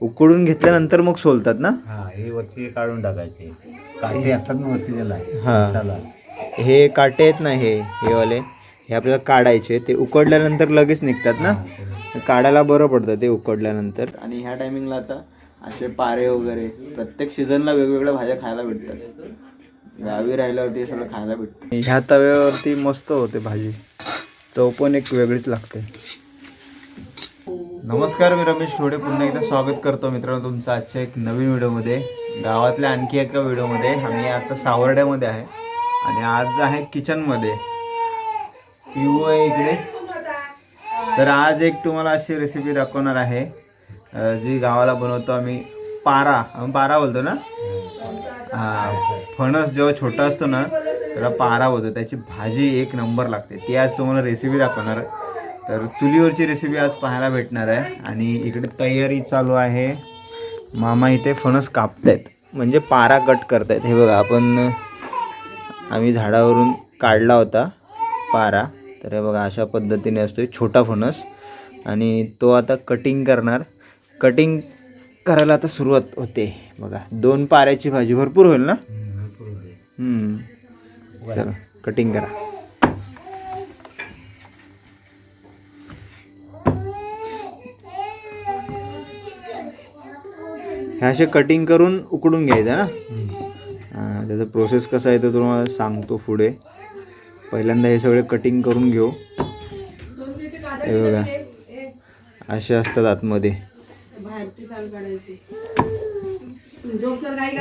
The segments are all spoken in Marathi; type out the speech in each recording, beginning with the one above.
उकडून घेतल्यानंतर मग सोलतात ना? हा हे वरची काढून टाकायचे. काटे असतात ना वरती त्याला? हा. मसाला. हे काटे आहेत ना हे हे वाले? हे आपल्याला काढायचे. ते उकडल्यानंतर लगेच निघतात ना? काढायला बरं पडतं ते उकडल्यानंतर. आणि ह्या टायमिंगला आता असे पारे वगैरे प्रत्येक सीझनला वेगवेगळ्या भाज्या खायला भेटतात. गावी राहिल्यावरती हे सगळं खायला भेटतं. ह्या तव्यावरती मस्त होते भाजी. चव पण एक वेगळीच लागते. नमस्कार मी रमेश खोडे पुन्हा एकदा स्वागत करतो मित्रांनो तुमचं आजच्या एक नवीन व्हिडिओमध्ये. गावातल्या आणखी एका व्हिडिओमध्ये. आम्ही आता सावर्ड्यामध्ये आहे. आणि आज आहे किचनमध्ये. पिऊ आहे इकडे. तर आज एक तुम्हाला अशी रेसिपी दाखवणार आहे. जी गावाला बनवतो आम्ही. पारा. आम्ही पारा बोलतो ना? हां फणस जेव्हा छोटा असतो ना त्याला पारा बोलतो. त्याची भाजी एक नंबर लागते. ती आज तुम्हाला रेसिपी दाखवणार आहे. तर चुलीवरची रेसिपी आज पाहायला भेटणार आहे. आणि इकडे तयारी चालू आहे. मामा इथे फणस कापतायत. म्हणजे पारा कट करतायत. हे बघा आपण आम्ही झाडावरून काढला होता पारा. तर हे बघा अशा पद्धतीने असतो छोटा फणस. आणि तो आता कटिंग करणार. कटिंग करायला आता सुरुवात होते. बघा दोन पाऱ्याची भाजी भरपूर होईल ना. चला कटिंग करा. हे असे कटिंग करून उकडून घ्यायचं ना. हा, त्याचा प्रोसेस कसा आहे तो तुम्हाला सांगतो पुढे. पहिल्यांदा हे सगळे कटिंग करून घेऊ. हे बघा. असे असतात आतमध्ये.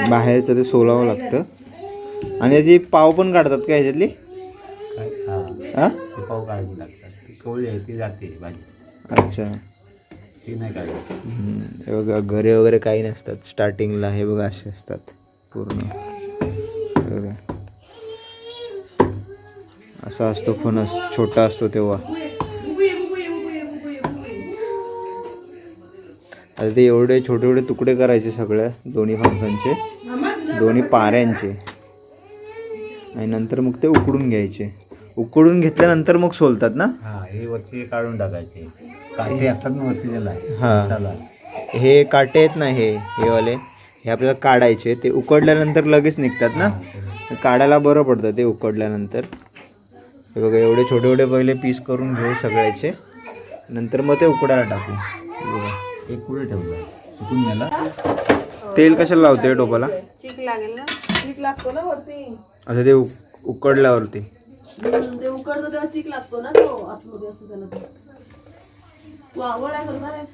बाहेरचं ते सोलावं लागतं. आणि त्याची पाव पण काढतात का ह्याच्यातली? पाव काढायची लागतात. जाते भाजी. अच्छा. ती नाही काय हे बघा घरे वगैरे काही नसतात. स्टार्टिंगला हे बघा असे असतात पूर्ण. हे बघा. असा असतो फणस छोटा असतो तेव्हा. आता ते एवढे छोटे छोटे तुकडे करायचे सगळ्या दोन्ही फणसांचे दोन्ही पाऱ्यांचे. आणि नंतर मग ते उकडून घ्यायचे. उकडून घेतल्यानंतर मग सोलतात ना? हा हे वरची काढून टाकायचे. काटे असतात ना वरती त्याला हा. मसाला. हे काटे आहेत ना हे हे वाले? हे आपल्याला काढायचे ते उकडल्यानंतर लगेच निघतात ना? हा, काढायला बरं पडतं ते उकडल्यानंतर. हे बघा एवढे छोटे छोटे पहिले पीस करून घेऊ सगळ्याचे. नंतर मग ते उकडायला टाकू. हे बघा. एक पुढे ठेवलं? चुकून गेला? तेल कशाला लावते टोपाला? चीक लागेल ना? चीक लागतो ना वरती. असं ते उक- उकडल्यावरती. म्हणजे ते उकडतो तेव्हा चीक लागतो ना तो आतमध्ये असतो त्याला. तो. तू आवड आहे करणार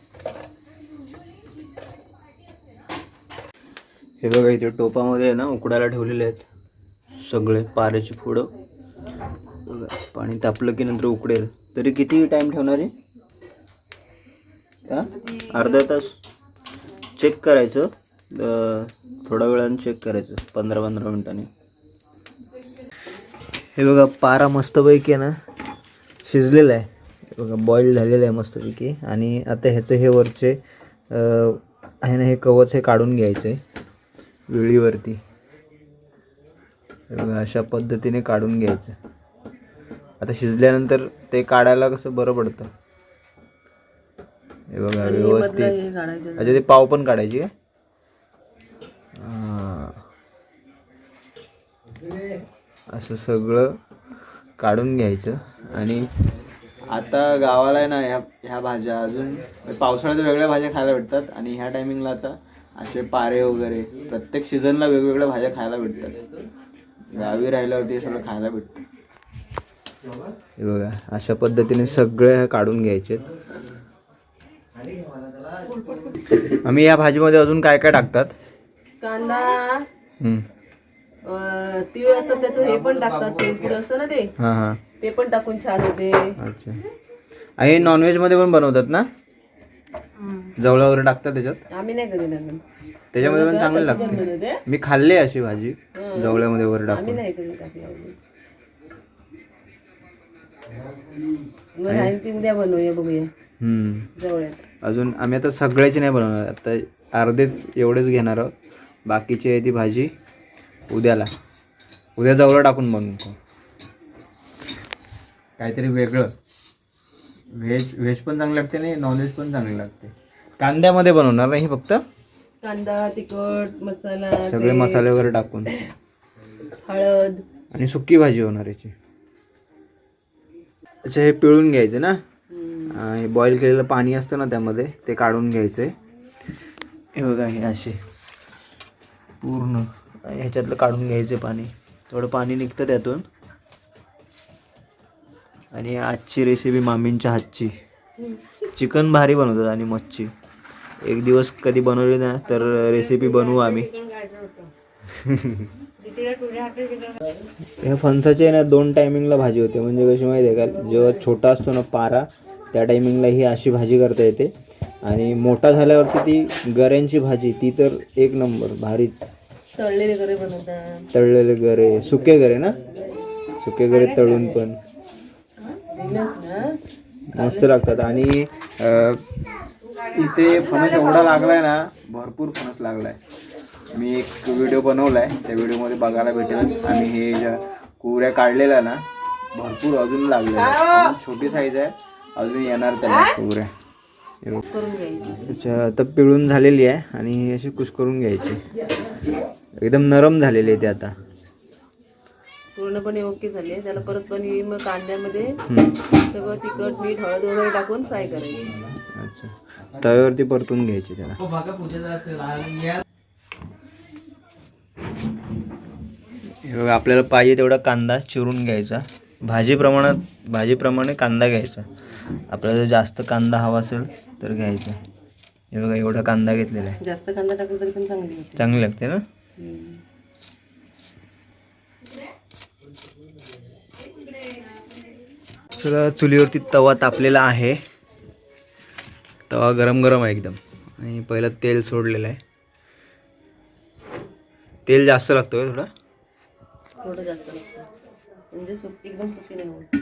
हे बघा इथे टोपामध्ये आहे ना उकडायला ठेवलेले आहेत सगळे पाऱ्याची फोडं. पाणी तापलं की नंतर उकडेल. तरी किती टाईम ठेवणार आहे? अर्धा तास. चेक करायचं. थोड्या वेळाने चेक करायचं. पंधरा पंधरा मिनिटांनी. हे बघा पारा मस्तपैकी आहे ना शिजलेला आहे. बघा बॉईल झालेलं आहे मस्तपैकी. आणि आता ह्याचं हे वरचे आहे ना हे कवच हे काढून घ्यायचं आहे वेळीवरती. हे बघा अशा पद्धतीने काढून घ्यायचं. आता शिजल्यानंतर ते काढायला कसं बरं पडतं? हे बघा व्यवस्थित. अच्छा ते पाव पण काढायची आहे असं सगळं काढून घ्यायचं. आणि आता गावाला आहे ना ह्या ह्या भाज्या अजून पावसाळ्यात वेगळ्या भाज्या खायला भेटतात आणि ह्या टायमिंगला आता असे पारे वगैरे प्रत्येक सीझनला वेगवेगळ्या भाज्या खायला भेटतात. गावी राहिल्यावरती सगळं खायला भेटतं. हे बघा अशा पद्धतीने सगळे हे काढून घ्यायचे. आम्ही या भाजीमध्ये अजून काय काय टाकतात? कांदा. तीळ असतात त्याचं हे पण टाकतात तेलपुड असतं ना ते? हां हां. ते पण टाकून छान होते. अच्छा. हे नॉनव्हेजमध्ये पण बनवतात ना? जवळ वगैरे टाकतात त्याच्यात? आम्ही नाही कधी त्याच्यामध्ये पण चांगले लागते. मी खाल्ली अशी भाजी जवळ्यामध्ये वगैरे आम्ही टाकून नाही कधी टाकलं अजून. मग राहील ती उद्या बनवूया बघूया. हम्म. जवळ्यात अजून आम्ही आता सगळ्याची नाही बनवणार. आता अर्धेच एवढेच घेणार आहोत. बाकीची आहे ती भाजी. उद्याला. उद्या जवळ टाकून बनवतो काहीतरी वेगळं. व्हेज व्हेज पण चांगली लागते नाही नॉनव्हेज पण चांगली लागते. कांद्यामध्ये बनवणार ना हे फक्त? कांदा तिखट मसाला सगळे मसाले वगैरे टाकून. हळद. आणि सुक्की भाजी होणार याची. अच्छा हे पिळून घ्यायचं ना? हे बॉईल केलेलं पाणी असतं ना त्यामध्ये ते काढून घ्यायचं हे बघा हे असे. पूर्ण. ह्याच्यातलं काढून घ्यायचं पाणी. थोडं पाणी निघतं त्यातून. आणि आजची रेसिपी मामींच्या हातची. चिकन भारी बनवतात आणि मच्छी. एक दिवस कधी बनवली ना तर रेसिपी बनवू आम्ही. ह्या फणसाची आहे ना दोन टायमिंगला भाजी होते. म्हणजे कशी माहिती आहे का? जेव्हा छोटा असतो ना पारा त्या टायमिंगला ही अशी भाजी करता येते. आणि मोठा झाल्यावरती ती गऱ्यांची भाजी ती तर एक नंबर भारीच. तळलेले गरे बनवतात. तळलेले गरे सुके गरे ना? सुके गरे तळून पण. मस्त लागतात. आणि इथे फणस एवढा लागलाय ना भरपूर फणस लागलाय. मी एक व्हिडिओ बनवलाय. त्या व्हिडिओमध्ये बघायला भेटेल आणि हे ज्या कुऱ्या काढलेल्या ना भरपूर अजून लागलेल्या आहेत. छोटी साईज आहे. अजून येणार त्याला कुऱ्या. अच्छा आता पिळून झालेली आहे. आणि अशी कुस करून घ्यायची. एकदम नरम झालेली आहे ती आता. पूर्णपणे ओके झाले त्याला परत पण मग कांद्यामध्ये. सगळं तिखट मीठ हळद वगैरे टाकून फ्राय करायची. अच्छा. तव्यावरती परतून घ्यायची त्याला. हे बघा आपल्याला पाहिजे तेवढा कांदा चिरून घ्यायचा. भाजी प्रमाणात भाजीप्रमाणे कांदा घ्यायचा. आपल्याला जर जास्त कांदा हवा असेल तर घ्यायचा. हे बघा एवढा कांदा घेतलेला आहे. जास्त कांदा टाकला तरी पण चांगली होते. चांगली लागते ना? सगळं चुलीवरती तवा तापलेला आहे. तवा गरम गरम आहे एकदम. आणि पहिलं तेल सोडलेलं आहे. तेल जास्त लागतं का थोडं? थोडं जास्त लागतं. म्हणजे सुक एकदम सुकी नाही होत.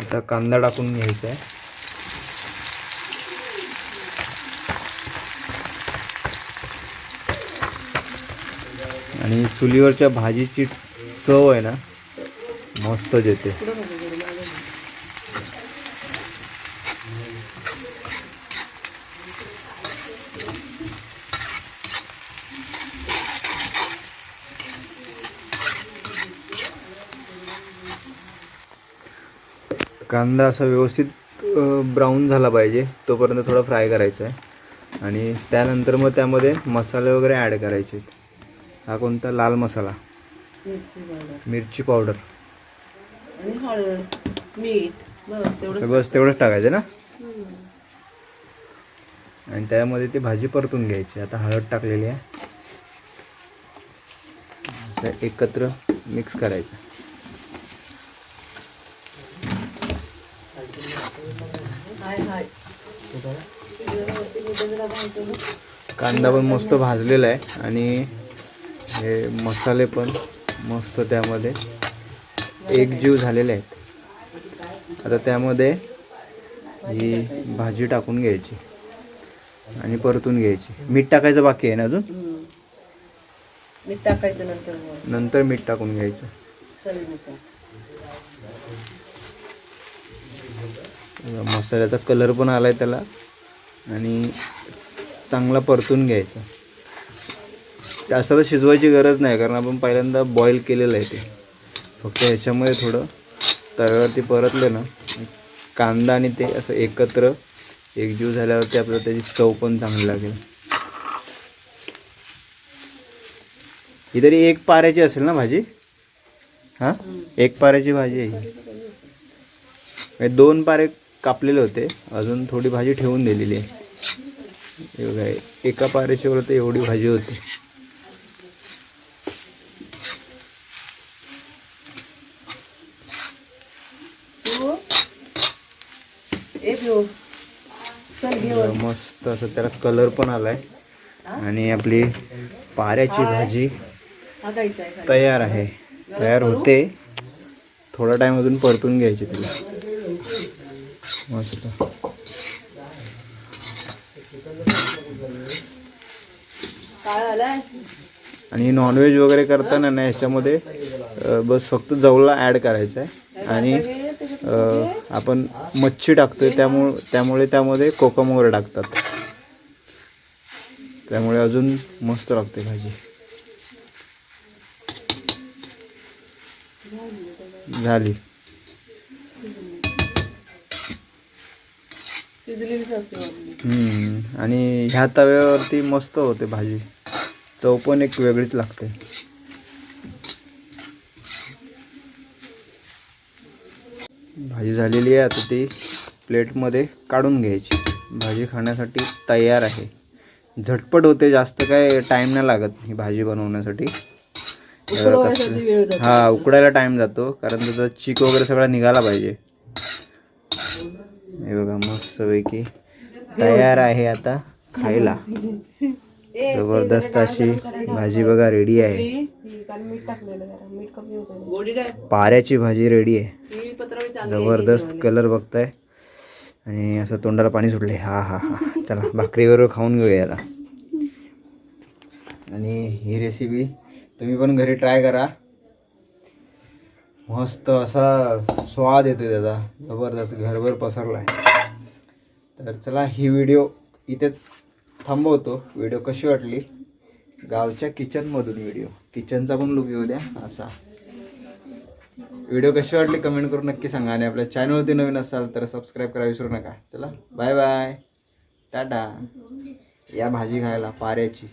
आता कांदा टाकून घ्यायचा आहे. आणि चुलीवरच्या भाजीची चव आहे ना मस्तच येते कांदा असा व्यवस्थित ब्राऊन झाला पाहिजे. तोपर्यंत थोडा फ्राय करायचा आहे. आणि त्यानंतर मग त्यामध्ये मसाले वगैरे ॲड करायचे हा कोणता? लाल मसाला. मिरची पावडर. आणि हळद मीठ बस तेवढं बस तेवढंच टाकायचं ना? आणि त्यामध्ये ती भाजी परतून घ्यायची. आता हळद टाकलेली आहे. असं एकत्र मिक्स करायचं. कांदा पण मस्त भाजलेला आहे. आणि हे मसाले पण मस्त त्यामध्ये. एकजीव झालेले आहेत. आता त्यामध्ये ही भाजी टाकून घ्यायची आणि परतून घ्यायची. मीठ टाकायचं बाकी आहे ना अजून. मीठ टाकायचं नंतर नंतर मीठ टाकून घ्यायचं. मसाल्याचा कलर पण आलाय त्याला आणि चांगला परतून घ्यायचा. जास्त तर शिजवायची गरज नाही कारण आपण पहिल्यांदा बॉईल केलेलं आहे ते. फक्त ह्याच्यामध्ये थोडं तव्यावरती परतलं ना कांदा आणि ते असं एकत्र एकजीव झाल्यावरती आपल्याला त्याची चव पण चांगली लागेल. ही तरी एक पाऱ्याची असेल ना भाजी? हां? एक पाऱ्याची भाजी आहे ही. दोन पारे कापलेले होते अजून थोडी भाजी ठेवून दिलेली आहे. हे एका पाऱ्याची वर तर एवढी भाजी होती तू ए पिऊ चल घे वर. मस्त असं त्याला कलर पण आलाय. आणि आपली पाऱ्याची भाजी तयार आहे. तयार होते. थोडा टाइम अजून परतून घ्यायची तिला. मस्त. आणि नॉनव्हेज वगैरे करताना ना ह्याच्यामध्ये अं, बस फक्त जवळला ॲड करायचं आहे आणि आपण मच्छी टाकतोय त्यामुळे त्यामुळे त्यामध्ये कोकम वगैरे टाकतात. त्यामुळे अजून मस्त लागते भाजी. झाली. आणि ह्या तव्यावरती मस्त होते भाजी. चव पण एक वेगळीच लागते. भाजी झालेली आहे. आता ती प्लेटमध्ये काढून घ्यायची. भाजी खाण्यासाठी तयार आहे. झटपट होते जास्त काय टाईम नाही लागत ही भाजी बनवण्यासाठी. हा उकडायला टाइम जातो कारण त्याचा चिक वगैरे सगळा निघाला पाहिजे. हे बघा मस्तपैकी तयार आहे आता खायला. जबरदस्त अशी भाजी बघा रेडी आहे. मीठ टाकलेलं जरा मीठ कमी होतं गोडी टाक पाऱ्याची भाजी रेडी आहे. ही जबरदस्त कलर बघताय. आणि असं तोंडाला पाणी सुटले हा हा हा. चला भाकरीवर खाऊन घेऊया याला. आणि ही रेसिपी तुम्ही पण घरी ट्राय करा. मस्त असा स्वाद येतो त्याचा. जबरदस्त घरभर पसरला आहे तर चला ही व्हिडिओ इथेच थांबवतो. व्हिडिओ कशी वाटली? गावच्या किचनमधून व्हिडिओ किचनचा पण लुक येऊ द्या. असा. व्हिडिओ कशी वाटली कमेंट करून नक्की सांगा. आणि आपल्या चॅनलवरती नवीन असाल तर सबस्क्राईब करा विसरू नका. चला बाय बाय टाटा. या भाजी खायला पाऱ्याची.